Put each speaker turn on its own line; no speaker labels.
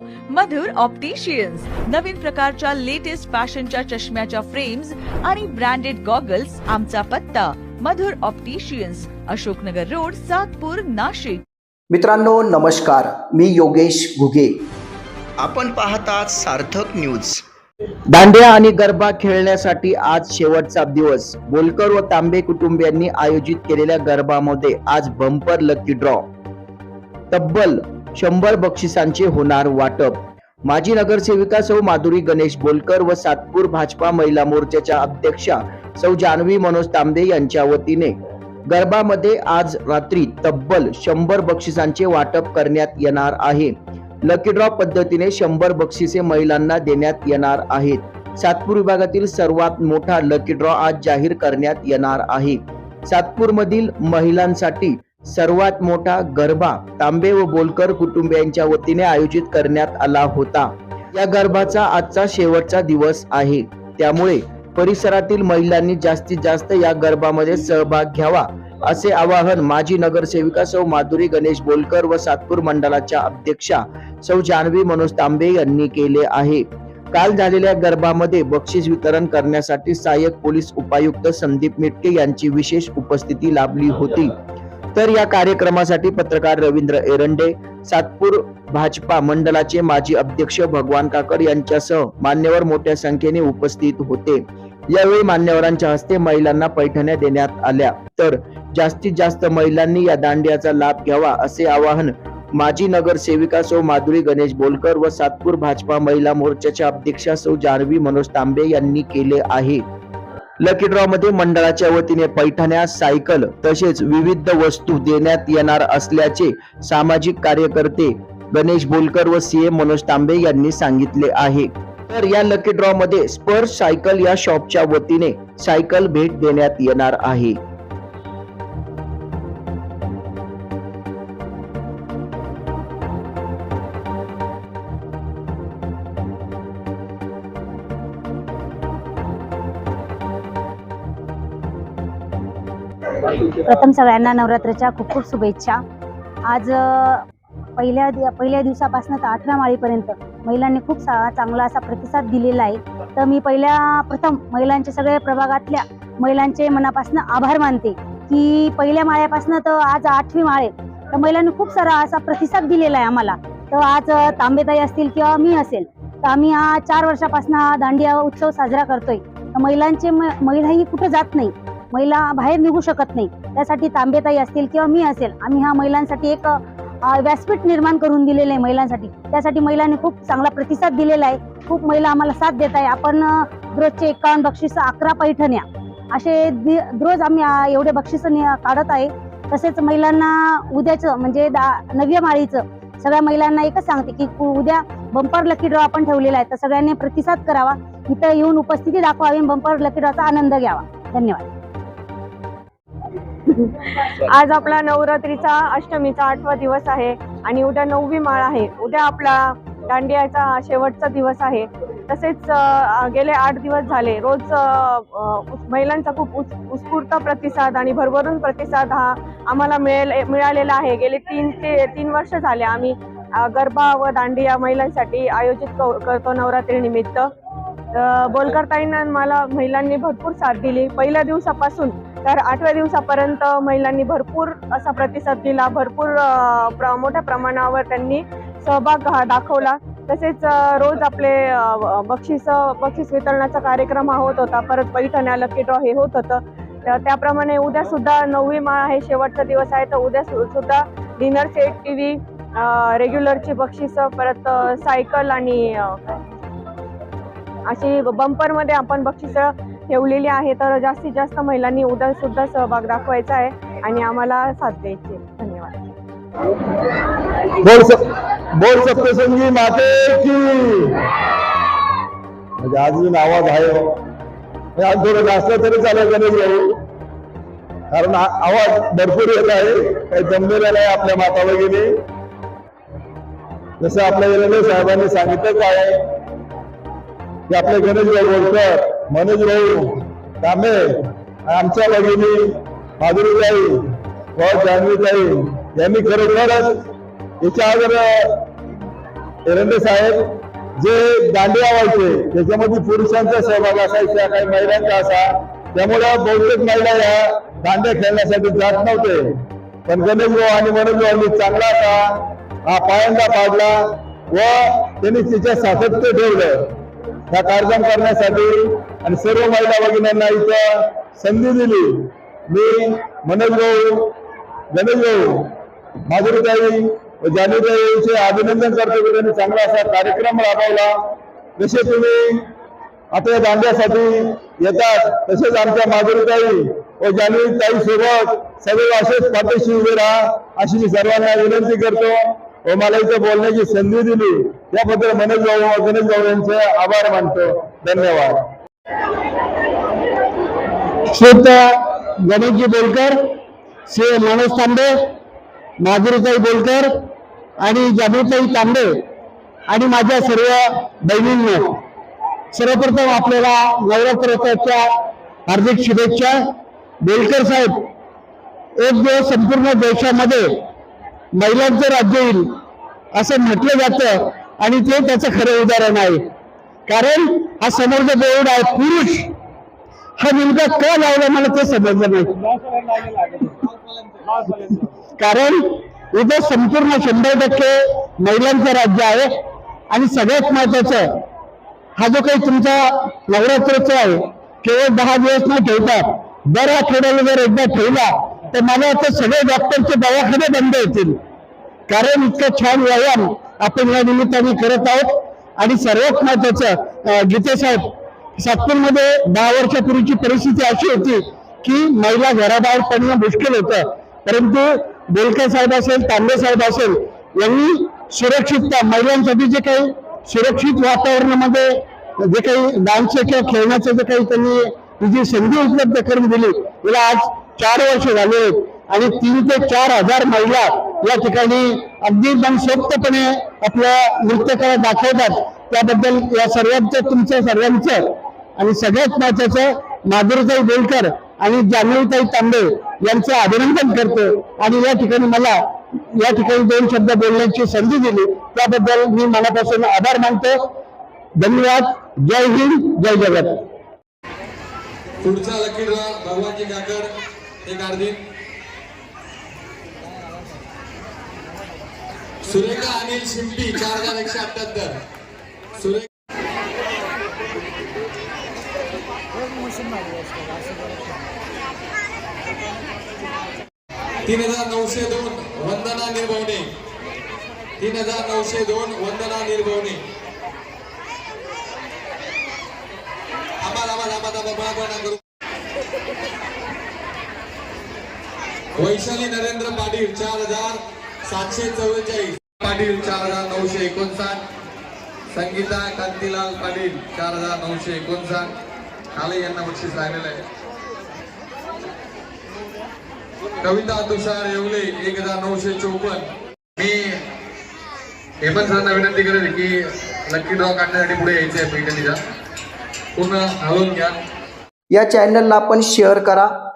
मधुर opticians नवीन प्रकारच्या latest फॅशनच्या चष्म्याच्या फ्रेम्स आणि ब्रँडेड गॉगल्स आमचा पत्ता. Madhur opticians Ashoknagar road Satpur Nashik.
मित्रांनो नमस्कार. मी योगेश घुगे.
आपण पाहतात सार्थक न्यूज
दांडिया आणि गरबा खेळण्यासाठी आज शेवटचा दिवस. बोलकर व तांबे कुटुंबियांनी आयोजित केलेल्या गरबामध्ये आज बंपर लकी ड्रॉ तब्बल शंभर बक्षिसांचे होणार वाटप. माजी नगरसेविका सौ माधुरी गणेश बोलकर व सातपूर भाजपा महिला मोर्चाच्या अध्यक्षा सौ जान्हवी मनोज तांबे यांच्या वतीने गरबामध्ये आज रात्री तब्बल शंभर बक्षिसांचे वाटप करण्यात येणार आहे. लकी ड्रॉ पद्धतीने शंभर बक्षिसे महिलांना देण्यात येणार आहेत. सातपूर विभागातील सर्वात मोठा लकी ड्रॉ आज जाहीर करण्यात येणार आहे. सातपूर मधील महिलांसाठी सर्वात मोठा गरबा तांबे व बोलकर कुटुंबियांच्या वतीने आयोजित करण्यात आला होता. या गरबाचा आजचा शेवटचा दिवस आहे. त्यामुळे परिसरातील महिलांनी जास्तीत जास्त या गरबामध्ये सहभाग घ्यावा असे आवाहन माजी नगरसेविका सौ माधुरी गणेश बोलकर व सातपूर मंडळाच्या अध्यक्षा सौ जान्हवी मनोज तांबे यांनी केले आहे. काल झालेल्या गरबामध्ये बक्षीस वितरण करण्यासाठी सहाय्यक पोलीस उपायुक्त संदीप मिटके यांची विशेष उपस्थिती लाभली होती. तर या कार्यक्रमासाठी पत्रकार रवींद्र एरंडे सातपूर भाजपा मंडळाचे माजी अध्यक्ष भगवान काकर यांच्यासह मान्यवर मोठ्या संख्येने उपस्थित होते. यावेळी मान्यवरांच्या हस्ते महिलांना पैठण्या देण्यात आल्या. तर जास्तीत जास्त महिलांनी या दांडियाचा लाभ घ्यावा असे आवाहन माजी नगरसेविका सौ माधुरी गणेश बोलकर व सातपूर भाजपा महिला मोर्चाच्या अध्यक्षा सौ जानवी मनोज तांबे यांनी केले आहे. लकी ड्रॉ मध्ये मंडळाच्या वतीने पैठण्या सायकल तसेच विविध वस्तू देण्यात येणार असल्याचे सामाजिक कार्यकर्ते गणेश बोलकर व सी ए मनोज तांबे यांनी सांगितले आहे. तर या लकी ड्रॉ मध्ये स्पर्श सायकल या शॉपच्या वतीने सायकल भेट देण्यात येणार आहे.
प्रथम सगळ्यांना नवरात्राच्या खूप खूप शुभेच्छा. आज पहिल्या दि- पहिल्या दिवसापासून तर आठव्या माळीपर्यंत महिलांनी खूप सा चांगला असा प्रतिसाद दिलेला आहे. तर मी पहिल्या प्रथम महिलांच्या सगळ्या प्रभागातल्या महिलांचे मनापासून आभार मानते की पहिल्या माळ्यापासून तर आज आठवी माळे तर महिलांनी खूप सारा असा प्रतिसाद दिलेला आहे आम्हाला. तर आज तांबेताई असतील किंवा मी असेल तर आम्ही हा चार वर्षापासून हा दांडिया उत्सव साजरा करतोय. तर महिलांचे म- कुठं जात नाही. महिला बाहेर निघू शकत नाही. त्यासाठी तांबेताई असतील किंवा मी असेल आम्ही ह्या महिलांसाठी एक व्यासपीठ निर्माण करून दिलेलं आहे महिलांसाठी. त्यासाठी महिलांनी खूप चांगला प्रतिसाद दिलेला आहे. खूप महिला आम्हाला साथ देत आहे. आपण रोजचे एकावन्न बक्षीस अकरा पैठण्या. असे दि- रोज आम्ही एवढे बक्षीस काढत आहे. तसेच महिलांना उद्याचं म्हणजे दा- नव्या माळीचं सगळ्या महिलांना एकच सांगते की उद्या बंपर लकी ड्रॉ आपण ठेवलेला आहे. तर सगळ्यांनी प्रतिसाद करावा. इथं येऊन उपस्थिती दाखवावी बंपर लकी ड्रॉचा आनंद घ्यावा. धन्यवाद.
आज आपला नवरात्रीचा अष्टमीचा आठवा दिवस आहे आणि उद्या नववी माळ आहे. उद्या आपला दांडियाचा शेवटचा दिवस आहे. तसेच गेले आठ दिवस झाले. रोज महिलांचा खूप उत्- उत्स्फूर्त प्रतिसाद आणि भरभरून प्रतिसाद हा आम्हाला मिळेल मिळालेला आहे. गेले तीन ते तीन वर्ष झाले आम्ही गरबा व दांडिया महिलांसाठी आयोजित करतो नवरात्रीनिमित्त निमित्त अ, बोलकरताईंना मला महिलांनी भरपूर साथ दिली. पहिल्या दिवसापासून तर आठव्या दिवसापर्यंत महिलांनी भरपूर असा प्रतिसाद दिला. भरपूर प्र- मोठ्या प्रमाणावर त्यांनी सहभाग हा दाखवला. तसेच रोज आपले बक्षीस बक्षीस वितरणाचा कार्यक्रम हा होत होता. परत पैठण्या लकी ड्रॉ हे होत होतं. तर त्याप्रमाणे उद्या सुद्धा नववी माळ आहे. शेवटचा दिवस आहे. तर उद्या सु- सुद्धा डिनर सेट टी व्ही रेग्युलरची बक्षीस परत सायकल आणि अशी बंपरमध्ये आपण बक्षीस ठेवलेली आहे. तर जास्तीत जास्त महिलांनी उद्या सुद्धा सहभाग दाखवायचा आहे आणि आम्हाला साथ द्यायची धन्यवाद.
बोल बोल सप्तसंगी माते की. म्हणजे अजून आवाज आहे हो. आज थोडं जास्त तरी चालेल गणेश भाऊ. कारण आवाज भरपूर येत आहे. काही जमलेला नाही आपल्या माता भगिनी जसं आपल्या साहेबांनी सांगितलंच आहे की आपले गणेशभाऊ भाऊ मनोजभाऊ मनोज कांबे आमच्या भगिनी माधुरीताई व जान्हवीताई यांनी खरोखरच याच्या अगोदर एरंडे साहेब जे दांडिया व्हायचे त्याच्यामध्ये पुरुषांचा सहभाग असायचा काही महिलांचा असा. त्यामुळे बहुतेक महिला या दांड्या खेळण्यासाठी जात नव्हते. पण गणेशभाऊ आणि मनोजभाऊंनी चांगला असा हा पायंडा पाडला व त्यांनी तिच्या सातत्य ठेवलं. हा कार्यक्रम करण्यासाठी आणि सर्व महिला भगिनींना इथं संधी दिली. मी मनोज भाऊ गणेश भाऊ माधुरीताई व जानुताई अभिनंदन करतो की त्यांनी चांगला असा कार्यक्रम राबवला. जसे तुम्ही आता या दांड्यासाठी येतात तसेच आमच्या माधुरीताई व जानुताई सोबत सगळे असेच पाठीशी उभे राहा अशी मी सर्वांना विनंती करतो. व मला इथं बोलण्याची संधी दिली. त्याबद्दल मनोज भाऊ गणेश भाऊ यांचे आभार मानतो. धन्यवाद.
श्रीत गणेशजी बोलकर श्री मनोज तांबे माधुरीताई बोलकर आणि जानुताई तांबे आणि माझ्या सर्व बहिणींनो सर्वप्रथम आपल्याला नवरात्रोत्सवाच्या हार्दिक शुभेच्छा. बोलकर साहेब एक दिवस संपूर्ण देशामध्ये महिलांचं राज्य येईल असं म्हटलं जातं आणि ते त्याचं खरं उदाहरण आहे. कारण हा समोरचा देऊड आहे पुरुष हा नेमका का लावला मला ते समजलं नाही. कारण इथं संपूर्ण शंभर टक्के महिलांचं राज्य आहे आणि सगळ्यात महत्वाचं हा जो काही तुमचा नवरात्रोत्सव आहे केवळ दहा दिवस न ठेवता दर आठवड्याला जर एकदा ठेवला तर मला वाटतं सगळे डॉक्टरचे दवाखाने बंद होतील. कारण इतकं छान व्यायाम आपण या निमित्ताने करत आहोत. आणि सर्वात महत्वाचं गीते साहेब सातपूरमध्ये दहा वर्षापूर्वीची परिस्थिती अशी होती की महिला घराबाहेर पडणं मुश्किल होतं. परंतु बोलके साहेब असेल तांबे साहेब असेल यांनी सुरक्षितता महिलांसाठी जे काही सुरक्षित वातावरणामध्ये जे काही डान्सचं किंवा खेळण्याचं जे काही त्यांनी जी संधी उपलब्ध करून दिली तिला आज चार वर्ष झाले आणि तीन ते चार हजार महिला या ठिकाणी अगदी मनसोक्तपणे आपलं आपल्या नृत्यकला दाखवतात. त्याबद्दल या सर्वांचं तुमचं सर्वांचं आणि सगळ्यात महत्वाचं माधुरताई बेलकर आणि जान्हवीताई तांबे यांचं अभिनंदन करतो. आणि या ठिकाणी मला या ठिकाणी दोन शब्द बोलण्याची संधी दिली. त्याबद्दल मी मनापासून आभार मानतो. धन्यवाद. जय हिंद जय जगत.
पुढचा लकी भगवानजी ते अर्धी. सुरेखा अनिल शिंपी चार हजार एकशे अठ्याहत्तर. सुरेखा तीन हजार नऊशे दोन वंदना निर्भवणे तीन हजार नऊशे दोन वंदना निर्भवणे आम्हाला आम्हाला थांबा वैशाली नरेंद्र पाटील चार हजार सातशे चव्वेचाळीस. पाटील चार हजार नऊशे एकोणसाठ. संगीता कांतीलाल पाटील चार हजार नऊशे एकोणसाठ. काले यांना बक्षीस राहिलेलं आहे. कविता तुषार येवले एक हजार नऊशे चोपन्न. मी हे पण सरांना विनंती करेल की लकी ड्रॉ काढण्यासाठी पुढे यायचे आहे पैठणीचा पूर्ण हलवून घ्या.
या चॅनलला आपण शेअर करा.